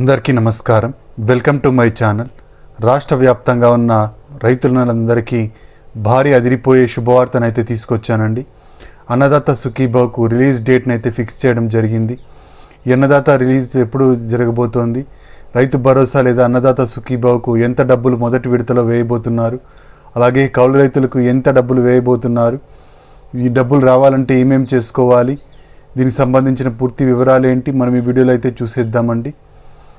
అందరికీ నమస్కారం. Welcome to my channel. రాష్ట్ర వ్యాప్తంగా ఉన్న రైతులందరికీ భారీ అదిరిపోయే శుభవార్తనైతే తీసుకొచ్చానండి. అన్నదాత సుఖీబాకు రిలీజ్ డేట్ని అయితే ఫిక్స్ చేయడం జరిగింది. అన్నదాత రిలీజ్ ఎప్పుడు జరగబోతోంది? రైతు భరోసా లేదా అన్నదాత సుఖీబాకు ఎంత డబ్బులు మొదటి విడతలో వేయబోతున్నారు? అలాగే కౌలు రైతులకు ఎంత డబ్బులు వేయబోతున్నారు? ఈ డబ్బులు రావాలంటే ఏమేం చేసుకోవాలి? దీనికి సంబంధించిన పూర్తి వివరాలు ఏంటి? మనం ఈ వీడియోలో అయితే చూసేద్దామండి.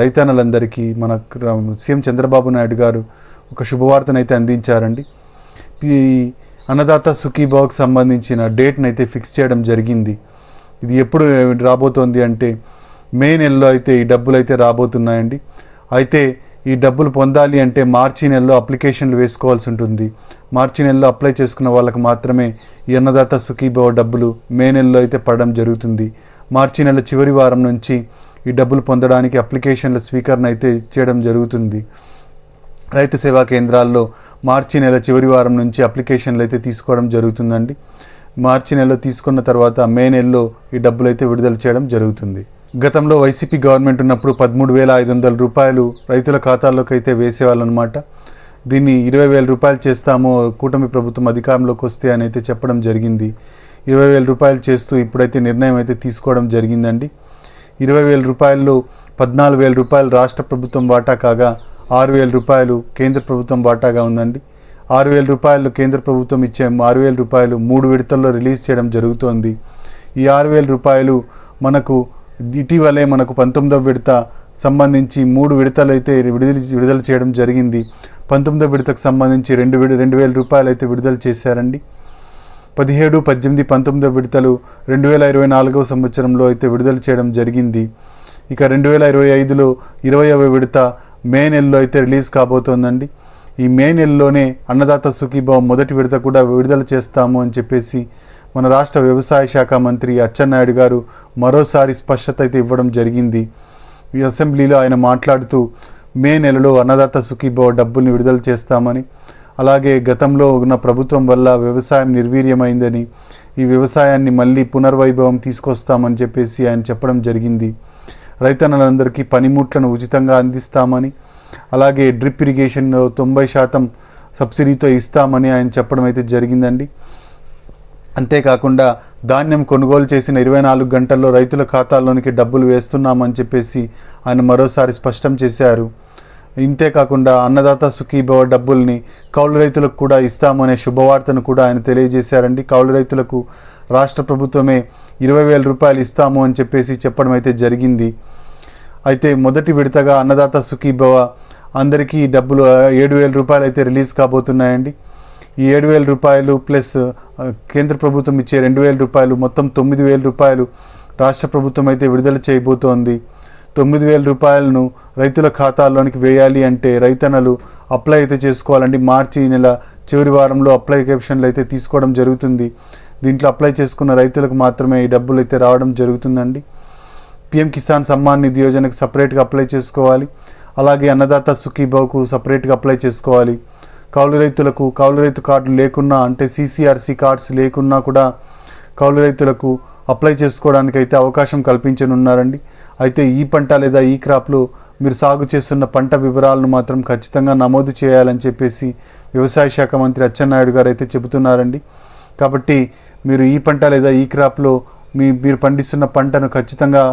రైతన్నలందరికీ మన సీఎం చంద్రబాబు నాయుడు గారు ఒక శుభవార్తనైతే అందించారండి. ఈ అన్నదాత సుఖీబావుకు సంబంధించిన డేట్ని అయితే ఫిక్స్ చేయడం జరిగింది. ఇది ఎప్పుడు రాబోతోంది అంటే మే నెలలో అయితే ఈ డబ్బులు అయితే రాబోతున్నాయండి. అయితే ఈ డబ్బులు పొందాలి అంటే మార్చి నెలలో అప్లికేషన్లు వేసుకోవాల్సి ఉంటుంది. మార్చి నెలలో అప్లై చేసుకున్న వాళ్ళకి మాత్రమే ఈ అన్నదాత సుఖీభావ డబ్బులు మే నెలలో అయితే పడడం జరుగుతుంది. మార్చి నెల చివరి వారం నుంచి ఈ డబ్బులు పొందడానికి అప్లికేషన్ల స్వీకరణ అయితే చేయడం జరుగుతుంది. రైతు సేవా కేంద్రాల్లో మార్చి నెల చివరి వారం నుంచి అప్లికేషన్లు అయితే తీసుకోవడం జరుగుతుందండి. మార్చి నెలలో తీసుకున్న తర్వాత మే నెలలో ఈ డబ్బులు అయితే విడుదల చేయడం జరుగుతుంది. గతంలో వైసీపీ గవర్నమెంట్ ఉన్నప్పుడు పదమూడు వేల ఐదు వందల రూపాయలు రైతుల ఖాతాల్లోకి అయితే వేసేవాళ్ళు అనమాట దీన్ని ఇరవై వేల రూపాయలు చేస్తాము కూటమి ప్రభుత్వం అధికారంలోకి వస్తే అని అయితే చెప్పడం జరిగింది. ఇరవై వేల రూపాయలు చేస్తూ ఇప్పుడైతే నిర్ణయం అయితే తీసుకోవడం జరిగిందండి. ఇరవై వేల రూపాయల్లో పద్నాలుగు వేల రూపాయలు రాష్ట్ర ప్రభుత్వం వాటా కాగా ఆరు వేల రూపాయలు కేంద్ర ప్రభుత్వం వాటాగా ఉందండి. ఆరు వేల రూపాయలు కేంద్ర ప్రభుత్వం ఇచ్చే ఆరు వేల రూపాయలు మూడు విడతల్లో రిలీజ్ చేయడం జరుగుతోంది. ఈ ఆరు వేల రూపాయలు మనకు ఇటీవలే మనకు పంతొమ్మిదవ విడత సంబంధించి మూడు విడతలు అయితే విడుదల విడుదల చేయడం జరిగింది. పంతొమ్మిదవ విడతకు సంబంధించి రెండు రెండు వేల రూపాయలు అయితే విడుదల చేశారండి. పదిహేడు పద్దెనిమిది పంతొమ్మిదో విడతలు రెండు వేల ఇరవై నాలుగవ సంవత్సరంలో అయితే విడుదల చేయడం జరిగింది. ఇక రెండు వేల ఇరవై ఐదులో ఇరవైవ విడత మే నెలలో అయితే రిలీజ్ కాబోతోందండి. ఈ మే నెలలోనే అన్నదాత సుఖీభావ మొదటి విడత కూడా విడుదల చేస్తాము అని చెప్పేసి మన రాష్ట్ర వ్యవసాయ శాఖ మంత్రి అచ్చెన్నాయుడు గారు మరోసారి స్పష్టత అయితే ఇవ్వడం జరిగింది. ఈ అసెంబ్లీలో ఆయన మాట్లాడుతూ మే నెలలో అన్నదాత సుఖీభావ డబ్బుల్ని విడుదల చేస్తామని అలాగే గతంలో ఉన్న ప్రభుత్వం వల్ల వ్యవసాయం నిర్వీర్యమైందని ఈ వ్యవసాయాన్ని మళ్ళీ పునర్వైభవం తీసుకొస్తామని చెప్పేసి ఆయన చెప్పడం జరిగింది. రైతన్నలందరికీ పనిముట్లను ఉచితంగా అందిస్తామని అలాగే డ్రిప్ ఇరిగేషన్ తొంభై శాతం సబ్సిడీతో ఇస్తామని ఆయన చెప్పడం అయితే జరిగిందండి. అంతేకాకుండా ధాన్యం కొనుగోలు చేసిన ఇరవై నాలుగు గంటల్లో రైతుల ఖాతాల్లోనికి డబ్బులు వేస్తున్నామని చెప్పేసి ఆయన మరోసారి స్పష్టం చేశారు. ఇంతే కాకుండా అన్నదాత సుఖీభవ డబ్బుల్ని కౌలు రైతులకు కూడా ఇస్తామనే శుభవార్తను కూడా ఆయన తెలియజేశారండి. కౌలు రైతులకు రాష్ట్ర ప్రభుత్వమే ఇరవై వేల రూపాయలు ఇస్తాము అని చెప్పేసి చెప్పడం అయితే జరిగింది. అయితే మొదటి విడతగా అన్నదాత సుఖీభవ అందరికీ డబ్బులు ఏడు వేల రూపాయలు అయితే రిలీజ్ కాబోతున్నాయండి. ఈ ఏడు వేల రూపాయలు ప్లస్ కేంద్ర ప్రభుత్వం ఇచ్చే రెండు వేల రూపాయలు మొత్తం తొమ్మిది వేల రూపాయలు రాష్ట్ర ప్రభుత్వం అయితే విడుదల చేయబోతోంది. తొమ్మిది వేల రూపాయలను రైతుల ఖాతాల్లోనికి వేయాలి అంటే రైతన్నలు అప్లై అయితే చేసుకోవాలండి. మార్చి నెల చివరి వారంలో అప్లికేషన్లు అయితే తీసుకోవడం జరుగుతుంది. దీంట్లో అప్లై చేసుకున్న రైతులకు మాత్రమే ఈ డబ్బులు అయితే రావడం జరుగుతుందండి. పిఎం కిసాన్ సమ్మాన్ నిధి యోజనకు సపరేట్గా అప్లై చేసుకోవాలి. అలాగే అన్నదాత సుఖీభావుకు సపరేట్గా అప్లై చేసుకోవాలి. కౌలు రైతులకు కౌలు రైతు కార్డులు లేకున్నా అంటే సీసీఆర్సీ కార్డ్స్ లేకున్నా కూడా కౌలు రైతులకు అప్లై చేసుకోవడానికి అయితే అవకాశం కల్పించనున్నారండి. అయితే ఈ పంట లేదా ఈ క్రాప్లో మీరు సాగు చేస్తున్న పంట వివరాలను మాత్రం ఖచ్చితంగా నమోదు చేయాలని చెప్పేసి వ్యవసాయ శాఖ మంత్రి అచ్చెన్నాయుడు గారు అయితే చెబుతున్నారండి. కాబట్టి మీరు ఈ పంట లేదా ఈ క్రాప్లో మీ మీరు పండిస్తున్న పంటను ఖచ్చితంగా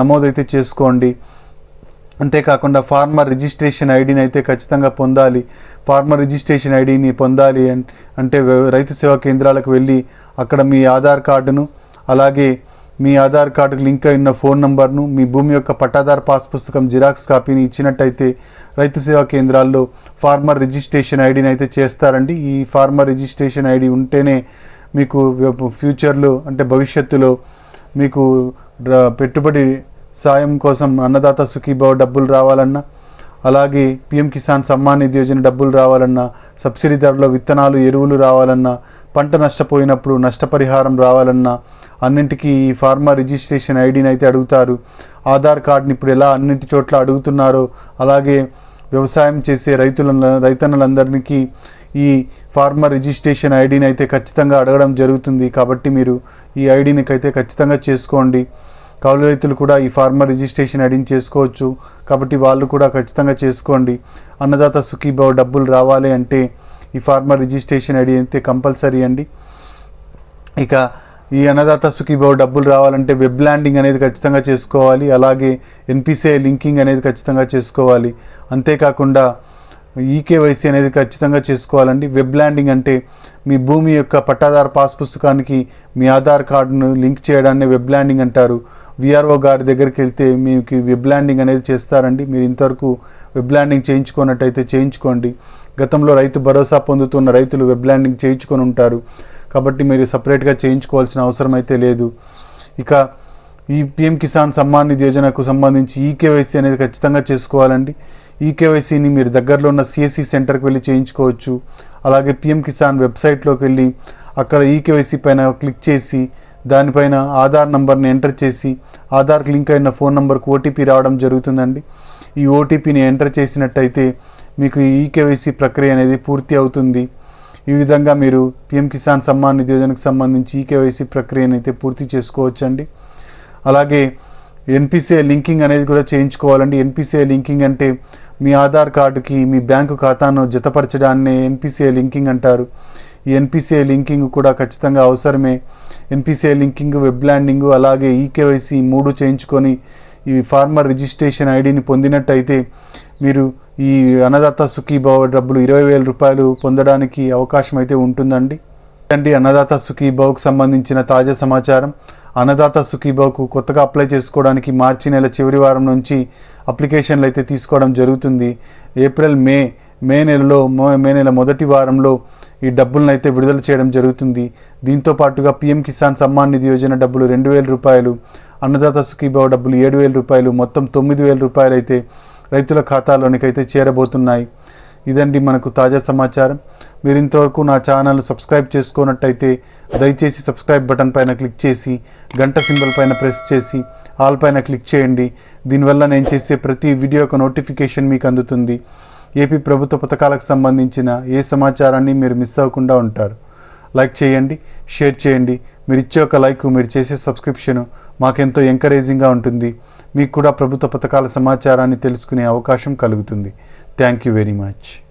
నమోదైతే చేసుకోండి. అంతేకాకుండా ఫార్మర్ రిజిస్ట్రేషన్ ఐడిని అయితే ఖచ్చితంగా పొందాలి. ఫార్మర్ రిజిస్ట్రేషన్ ఐడిని పొందాలి అంటే రైతు సేవా కేంద్రాలకు వెళ్ళి అక్కడ మీ ఆధార్ కార్డును అలాగే మీ ఆధార్ కార్డుకు లింక్ అయిన ఫోన్ నంబర్ను మీ భూమి యొక్క పట్టాదార్ పాస్ పుస్తకం జిరాక్స్ కాపీని ఇచ్చినట్టయితే రైతు సేవా కేంద్రాల్లో ఫార్మర్ రిజిస్ట్రేషన్ ఐడిని అయితే చేస్తారండి. ఈ ఫార్మర్ రిజిస్ట్రేషన్ ఐడి ఉంటేనే మీకు ఫ్యూచర్లో అంటే భవిష్యత్తులో మీకు డ్ర- పెట్టుబడి సాయం కోసం అన్నదాత సుఖీభావ డబ్బులు రావాలన్నా అలాగే పిఎం కిసాన్ సమ్మాన్ నిధి యోజన డబ్బులు రావాలన్నా సబ్సిడీ ధరలో విత్తనాలు ఎరువులు రావాలన్నా పంట నష్టపోయినప్పుడు నష్టపరిహారం రావాలన్నా అన్నింటికీ ఈ ఫార్మా రిజిస్ట్రేషన్ ఐడిని అయితే అడుగుతారు. ఆధార్ కార్డుని ఇప్పుడు ఎలా అన్నింటి చోట్ల అడుగుతున్నారో అలాగే వ్యవసాయం చేసే రైతుల రైతన్నులందరికీ ఈ ఫార్మర్ రిజిస్ట్రేషన్ ఐడిని అయితే ఖచ్చితంగా అడగడం జరుగుతుంది. కాబట్టి మీరు ఈ ఐడిని అయితే ఖచ్చితంగా చేసుకోండి. కౌలు రైతులు కూడా ఈ ఫార్మర్ రిజిస్ట్రేషన్ అడిన్ చేసుకోవచ్చు. కాబట్టి వాళ్ళు కూడా ఖచ్చితంగా చేసుకోండి. అన్నదాత సుఖీభావ డబ్బులు రావాలి అంటే ఈ ఫార్మర్ రిజిస్ట్రేషన్ ఐడి అయితే కంపల్సరీ అండి. ఇక ఈ అన్నదాత సుఖీభావ డబ్బులు రావాలంటే వెబ్ ల్యాండింగ్ అనేది ఖచ్చితంగా చేసుకోవాలి. అలాగే ఎన్పిసిఐ లింకింగ్ అనేది ఖచ్చితంగా చేసుకోవాలి. అంతేకాకుండా ఈకేవైసీ అనేది ఖచ్చితంగా చేసుకోవాలండి. వెబ్ ల్యాండింగ్ అంటే మీ భూమి యొక్క పట్టాదారు పాస్ పుస్తకానికి మీ ఆధార్ కార్డును లింక్ చేయడాన్ని వెబ్ ల్యాండింగ్ అంటారు. విఆర్ఓ గారి దగ్గరికి వెళ్తే మీకు వెబ్ ల్యాండింగ్ అనేది చేస్తారండి. మీరు ఇంతవరకు వెబ్ ల్యాండింగ్ చేయించుకున్నట్టయితే చేయించుకోండి. గతంలో రైతు భరోసా పొందుతున్న రైతులు వెబ్ ల్యాండింగ్ చేయించుకొని ఉంటారు. కాబట్టి మీరు సపరేట్గా చేయించుకోవాల్సిన అవసరం అయితే లేదు. ఇక ఈ పిఎం కిసాన్ సమ్మాన్ నిధి యోజనకు సంబంధించి ఈకేవైసీ అనేది ఖచ్చితంగా చేసుకోవాలండి. ఈకేవైసీని మీరు దగ్గరలో ఉన్న సిఎస్సి సెంటర్కి వెళ్ళి చేయించుకోవచ్చు. అలాగే పిఎం కిసాన్ వెబ్సైట్లోకి వెళ్ళి అక్కడ ఈకేవైసీ పైన క్లిక్ చేసి దానిపైన ఆధార్ నంబర్ని ఎంటర్ చేసి ఆధార్కి లింక్ అయిన ఫోన్ నంబర్కు ఓటీపీ రావడం జరుగుతుందండి. ఈ ఓటీపీని ఎంటర్ చేసినట్టయితే మీకు ఈ ఈకేవైసీ ప్రక్రియ అనేది పూర్తి అవుతుంది. ఈ విధంగా మీరు పిఎం కిసాన్ సమ్మాన్ నిధి యోజనకు సంబంధించి ఈకేవైసీ ప్రక్రియను అయితే పూర్తి చేసుకోవచ్చండి. అలాగే ఎన్పిసిఐ లింకింగ్ అనేది కూడా చేయించుకోవాలండి. ఎన్పిసిఐ లింకింగ్ అంటే మీ ఆధార్ కార్డుకి మీ బ్యాంకు ఖాతాను జతపరచడాన్ని ఎన్పిసిఐ లింకింగ్ అంటారు. ఈ ఎన్పిసిఐ లింకింగ్ కూడా ఖచ్చితంగా అవసరమే. ఎన్పిసిఐ లింకింగ్ వెబ్ ల్యాండింగ్ అలాగే ఈకేవైసీ మూడు చేయించుకొని ఈ ఫార్మర్ రిజిస్ట్రేషన్ ఐడిని పొందినట్టయితే మీరు ఈ అన్నదాత సుఖీభావ డబ్బులు ఇరవై వేల రూపాయలు పొందడానికి అవకాశం అయితే ఉంటుందండి. అండి అన్నదాత సుఖీభావ్కు సంబంధించిన తాజా సమాచారం. అన్నదాత సుఖీభావ్కు కొత్తగా అప్లై చేసుకోవడానికి మార్చి నెల చివరి వారం నుంచి అప్లికేషన్లు అయితే తీసుకోవడం జరుగుతుంది. ఏప్రిల్ మే మే నెలలో మే నెల మొదటి వారంలో ఈ డబ్బులను అయితే విడుదల చేయడం జరుగుతుంది. దీంతో పాటుగా పీఎం కిసాన్ సమ్మాన్ నిధి యోజన డబ్బులు రెండు వేల రూపాయలు అన్నదాత సుఖీభావ డబ్బులు ఏడు వేల రూపాయలు మొత్తం తొమ్మిది వేల రూపాయలు అయితే రైతుల ఖాతాలోనికైతే చేరబోతున్నాయి. ఇదండి మనకు తాజా సమాచారం. మీరు ఇంతవరకు నా ఛానల్ సబ్స్క్రైబ్ చేసుకున్నట్టయితే దయచేసి సబ్స్క్రైబ్ బటన్ పైన క్లిక్ చేసి గంట సింబల్ పైన ప్రెస్ చేసి ఆల్ పైన క్లిక్ చేయండి. దీనివల్ల నేను చేసే ప్రతి వీడియో యొక్క నోటిఫికేషన్ మీకు అందుతుంది. ఏపీ ప్రభుత్వ పథకాలకు సంబంధించిన ఏ సమాచారాన్ని మీరు మిస్ అవ్వకుండా ఉంటారు? లైక్ చేయండి షేర్ చేయండి. మీరు ఇచ్చే ఒక లైక్ మీరు చేసే సబ్స్క్రిప్షన్ మాకెంతో ఎంకరేజింగ్గా ఉంటుంది. మీకు కూడా ప్రభుత్వ పథకాల సమాచారాన్ని తెలుసుకునే అవకాశం కలుగుతుంది. Thank you very much